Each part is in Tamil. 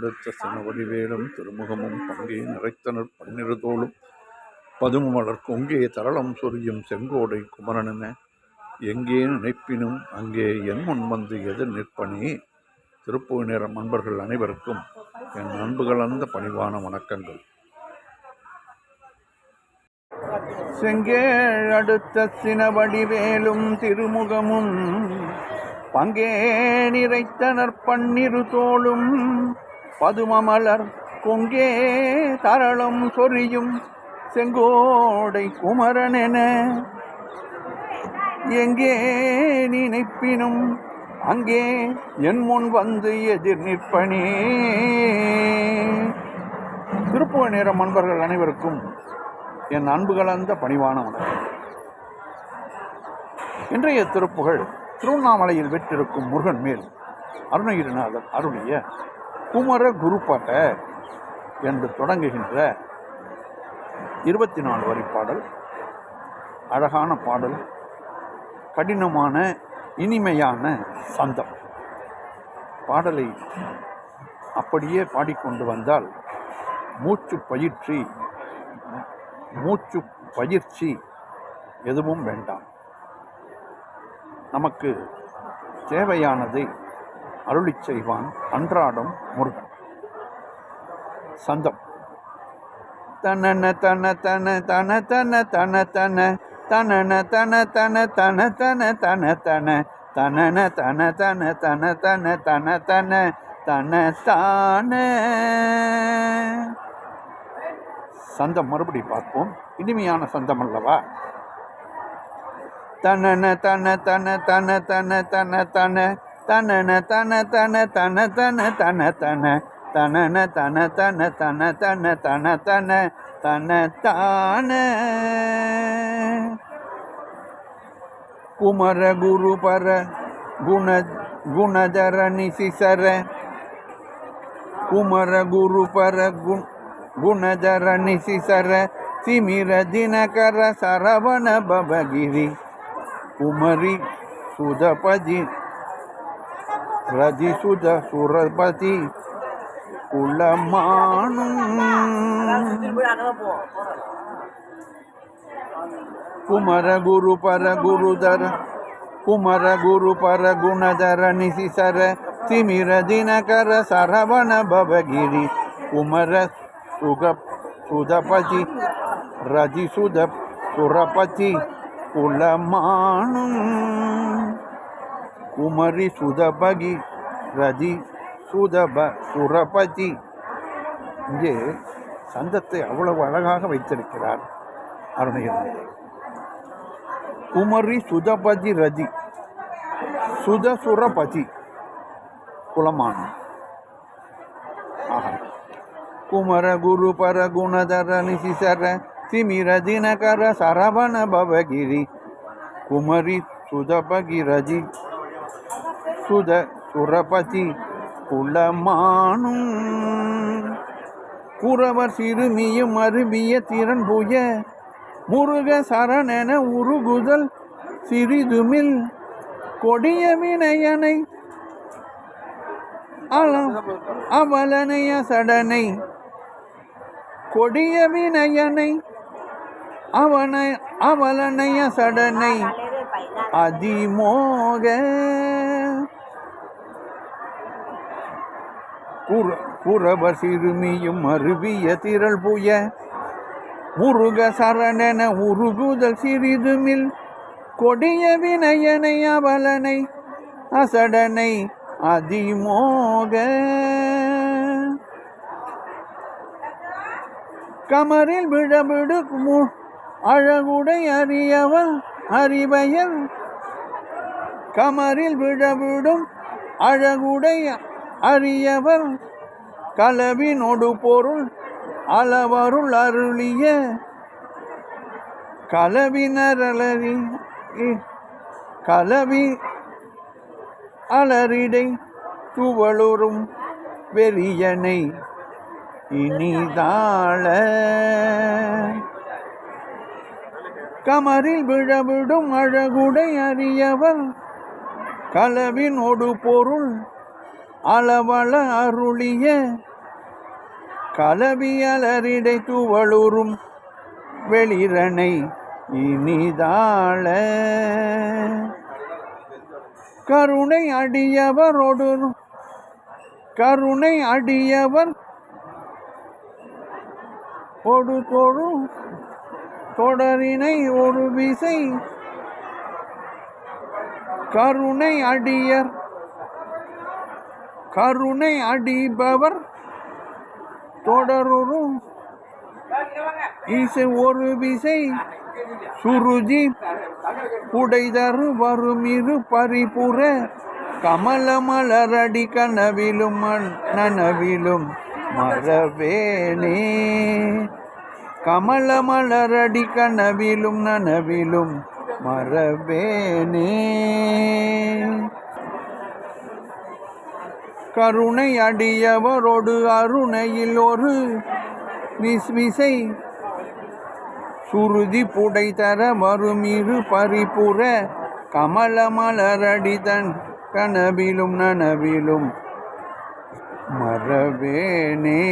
அடுத்த சினவடிவேலும் திருமுகமும் பங்கே நிறைத்தனர் பன்னிருதோளும். பதுமலர் கொங்கே தரளம் சொரியும் செங்கோடை குமரனென எங்கே நினைப்பினும் அங்கே என் முன் வந்து எதிர் நிற்பனே. திருப்புவி நேரம் அன்பர்கள் அனைவருக்கும் என் அன்பு கலந்த பணிவான வணக்கங்கள். செங்கேழ் அடுத்த சினவடிவேலும் திருமுகமும் பங்கே நிறைத்தனர் பன்னிரு தோளும் பதுமமலர் கொங்கே தரளம் சொரியும் செங்கோடை குமரனென. எங்கே நினைப்பினும் அங்கே என் முன் வந்து எதிர் நிற்பனே. திருப்புவ நேரம் அன்பர்கள் அனைவருக்கும் என் அன்பு கலந்த பணிவான வணக்கம். இன்றைய திருப்புகழ் திருவண்ணாமலையில் வெற்றிருக்கும் முருகன் மேல் அருணகிரிநாதன் அருளிய குமர குருப்பட்ட என்று தொடங்குகின்ற இருபத்தி நாலு வரி பாடல். அழகான பாடல். கடினமான இனிமையான சந்தம். பாடலை அப்படியே பாடிக்கொண்டு வந்தால் மூச்சு பயிற்சி மூச்சு பயிற்சி எதுவும் வேண்டாம். நமக்கு தேவையானதை அருளி செய்வான் அன்றாடம் முருகன் சந்தம் தனன தன தன தன தன தன தன தனன தன தன தன தன தன தன தனன தன தன தன தன தன தன தன தான சந்தம் மறுபடி பார்ப்போம் இனிமையான சந்தம் அல்லவா தனன தன தன தன தன தன தன तन न तन तन तन तन तन तन तन न तन तन तन तन तन तन तन तन कुमर गुरु पर गुण गुण गुणजर निशिसर कुमर गुरु पर गुण गुण गुणजर निशिसर सिमिर दिन दिनकर सरवण भवगिरी कुमरी सुधपजी ரதி சுத சுரபதி குலமானும் குமரகுரு பரகுருதர குமரகுரு பரகுணதர நிசிசர திமிர தினகர சரவண பவகிரி குமர சுக சுதபதி ரதி சுத சுரபதி குலமானும். कुमारी सुधा बागी राज़ी सुधा बा सुरपाती ये संदत्ते अवल वाला घाघ में इतने किरार आरुने हैं कुमारी सुधा बाजी राज़ी सुधा सुरपाती कुलमान आहा कुमार गुरु पर गुण दर निशी सर तिमी सारा बन बाबा गिरी कुमारी सुधा बागी राज़ी ಸುಧ சுரபதி குலமானும். குறவர் சிறுமியும் அருவிய திறன் புய முருக சரணென உருகுதல் சிறிதுமில். கொடிய வினையனை அவலனைய சடனை கொடிய வினயனை அவனை அவலனைய சடனை அதிமோக குறவ சிறுமியும் அருவிய திரள் புய. முருக சரணென உருகுதல் சிறிதுமில் கொடிய வினயனை அவலனை அசடனை அதிமோக. கமரில் விழவிடு அழகுடை அறியவ அறிவையர். கமரில் விழவிடும் அழகுடை அறியவர் கலவினோடு பொருள் அளவருள் அருளிய கலவினரலறி கலவி அலரிடை துவளுறும் வெறியனை இனிதாள. கமரில் விழவிடும் அழகுடை அறியவர் களவினொடு பொருள் அளவள அருளிய கலவியலரிடை துவளுறும் வெளிரனை இனிதாள. கருணை அடியவரோடு கருணை அடியவர் ஒடு தொழு தொடரினை ஒரு விசை. கருணை அடியர் கருணை அடிபவர் தொடரும் இசை ஒரு விசை சுருதி புடைதரு வரும் இரு பரிபுற. கமல மலரடி கனவிலும் நனவிலும் மரவேனே கமல மலரடி கனவிலும் நனவிலும் மரவேனே கருணை அடியவரோடு அருணையில் ஒரு விஸ்விசை சுருதி புடை தர வருமிரு பரிபுற கமல மலரடி தன் கனவிலும் நனவிலும். மரவேனே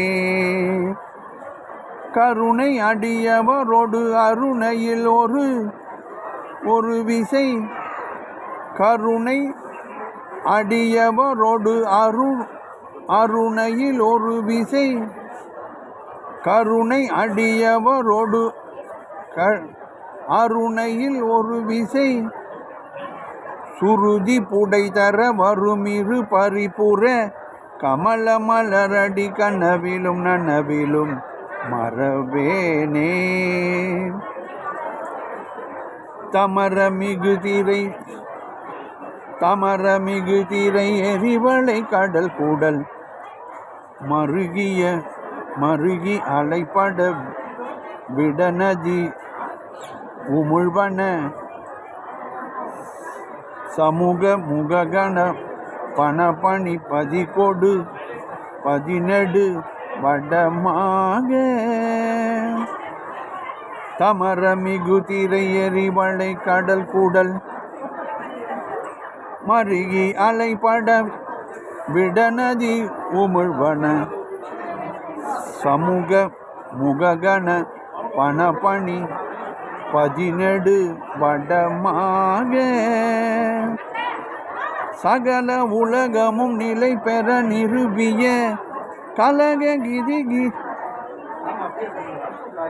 கருணை அடியவரோடு அருணையில் ஒரு ஒரு விசை. கருணை அடியவரோடு அரு அருணையில் ஒரு விசை. கருணை அடியவரோடு க அருணையில் ஒரு விசை. சுருதி புடை தர வருமிரு பரிபுற கமல மலரடி கனவிலும் நனவிலும் மறவேனே. தமர மிகுதிரை தமர மிகுதிரை எரிவளை கடல் கூடல். மருகிய மருகி அலைப்பட விடநதி உமிழ்வன. சமூக முககண பணபணி பதிகொடு பதினெடு வடமாக. தமர மிகுதிரை எரிவளை கடல் கூடல். மருகி அலைப்பட விடநதி உமிழ்வன. சமூக முககண பணப்பணி பதினெடு வடமாக. சகல உலகமும் நிலை பெற நிறுவிய கலககிரி கி-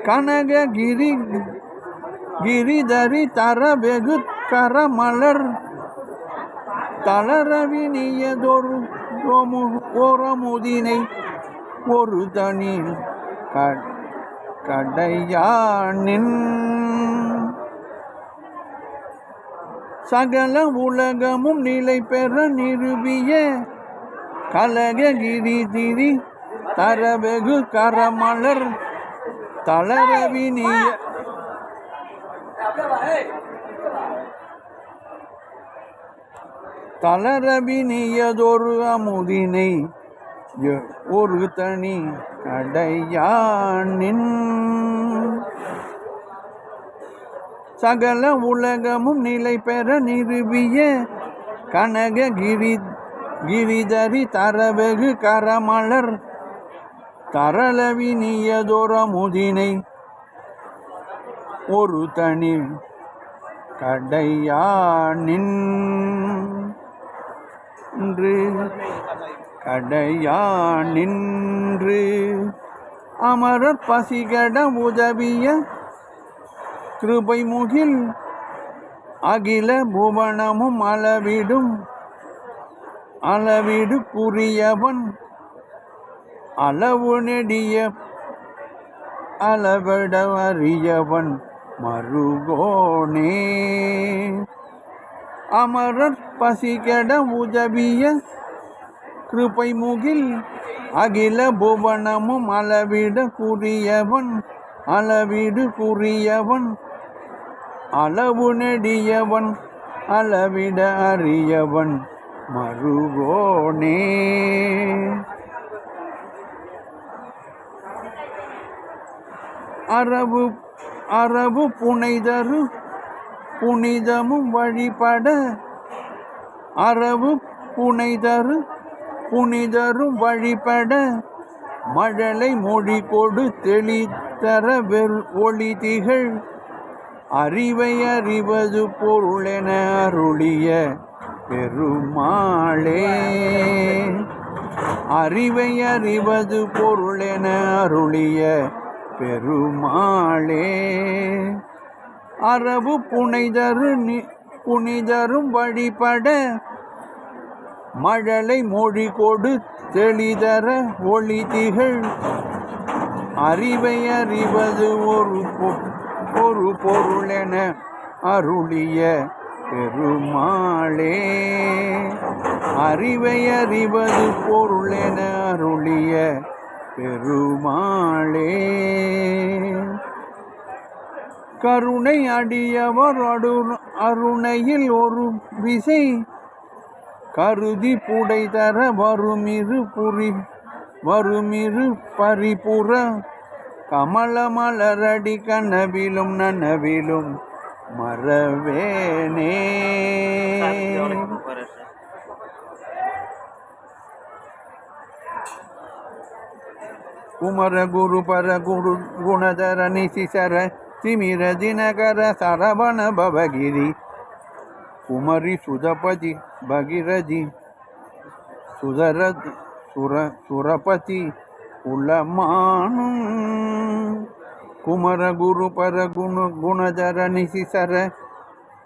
கனககிரி கிரிதரி தர வெகு கரமலர் தளரவினியதொரு ஓரமுதினை ஒரு தனி கடையானின் சகல உலகமும் நிலை பெற நிறுவிய கலககிரி திரி தரவெகு கரமலர் தளரவினிய தளரவினியதொரு அமுதினை ஒரு தனி கடையானின் சகல உலகமும் நிலை பெற நிறுவிய கனககிரி கிரிதரி தரவகு கரமலர் தரளவினியதொரமுதினை ஒரு தனி கடையானின். நின்று கடையானின்று அமரர் பசிகட உதவிய கிருபை முகில் அகில புவனமும் அளவிடும் அளவிடு குறியவன் அளவு நெடிய அளவிட அறியவன் மருகோனே அமரர் பசிகட உதவிய கிருபை முகில் அகில புவனமும் அளவிட கூறியவன் அளவிடு கூறியவன் அளவு நெடியவன் அளவிட அறியவன் மருகோனே அரபு அரபு புனைதரு புனிதமும் வழிபட அறவு புனைதரு புனிதரும் வழிபட மழலை மொழி கொடு தெளித்தர வெல் ஒளி திகழ். அறிவை அறிவது பொருளென அருளிய பெருமாளே. அறிவை அறிவது பொருளென அருளிய பெருமாளே. அரபு புனைதரு புனிதரும் வழிபட மழலை மொழி கொடு தெளிதர ஒளி திகழ் அறிவை அறிவது ஒரு பொ- ஒரு பொருளென அருளிய பெருமாளே. அறிவை அறிவது பொருளென அருளிய பெருமாளே. கருணை அடியவர் அருணையில் ஒரு விசை கருதி புடை தர வருமிரு புரி வருமிரு பரிபுற. கமல மலரடி கனவிலும் நனவிலும் மறவேனே. குமர குரு பர குரு குணதர நிசிசர तिमिर दिनकर सरवण भवगिरी। कुमरी सुधपति भगीरथी। सुधर सुर सुरपति कुलमान। कुमर गुरु पर गुण गुण गुणधर निशिशर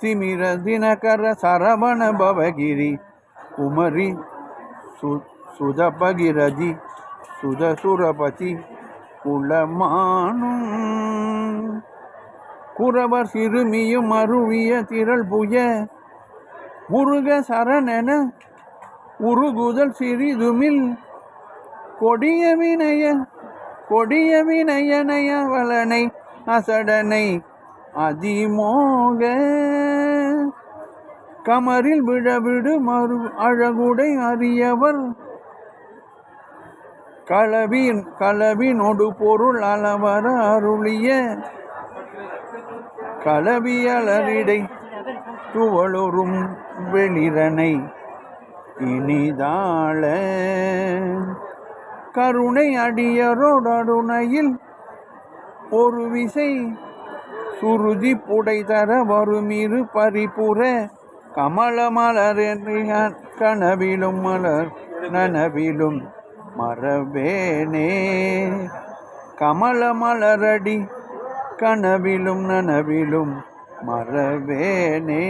तिमिर दिनकर सरवण भवगिरी। कुमरी सु सुधपगिरजी सुध सुरपति कुलमान। குறவர் சிறுமியும் அருவிய திரள் புய. முருக சரணென உருகுதல் சிறிதுமில். கொடிய வினய கொடிய வினயனயவலனை அசடனை அதிமோக. கமரில் விழவிடு மறு அழகுடை அறியவர். களவின் களவினொடு பொருள் அளவர அருளிய. களவியலரிடை துவளொரும் வெளிரனை இனிதாள. கருணை அடியரோடருணையில் ஒரு விசை சுருதி புடைதர வருமிரு பரிபுற கமல கனவிலும் மலர் நனவிலும் மரபேனே. கமலமலரடி கனவிலும் நனவிலும் மறவேனே.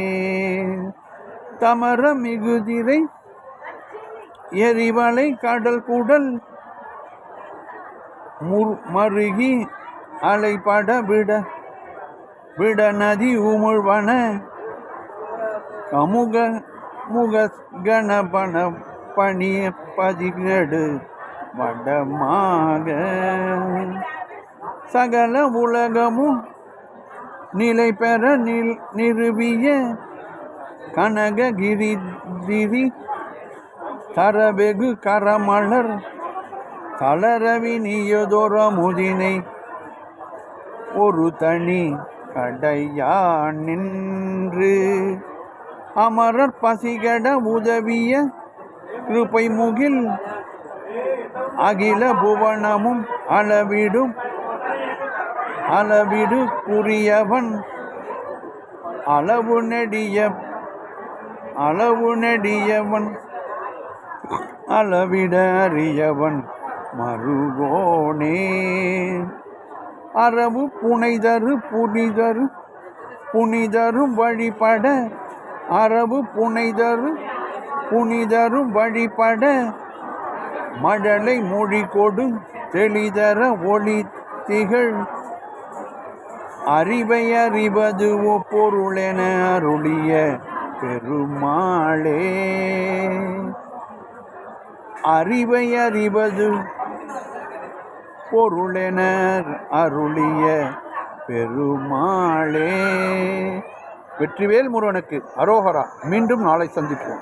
தமர மிகுதிரை எரிவலை கடல் குடல் மருகி அலைபட விட விட நதி உமிழ்வன கமுக முக கணபன பணிய பதிகடு வடமாக. சகல உலகமும் நிலை பெற நில் நிறுவிய கனககிரிதிரி தரவெகு கரமலர் தளரவி நீயதொர முதினை ஒரு தனி கடையா நின்று அமரர் பசிகட உதவிய கிருப்பை முகில் அகில புவனமும் அளவிடும் அளவிடு குறியவன் அளவு நெடிய அளவு நெடியவன். அளவிட அறியவன் மருகோனே அறவு புனைதரு புனிதரு புனிதரும் வழிபட. அறவு புனைதரு புனிதரும் வழிபட. மழலை மொழி கொடு தெளிதர ஒளி திகழ். அறிவை அறிவது ஓ பொருளென அருளிய பெருமாளே. அறிவை அறிவது பொருளென அருளிய பெருமாளே. வெற்றிவேல் முருகனுக்கு அரோகரா மீண்டும் நாளை சந்திப்போம்.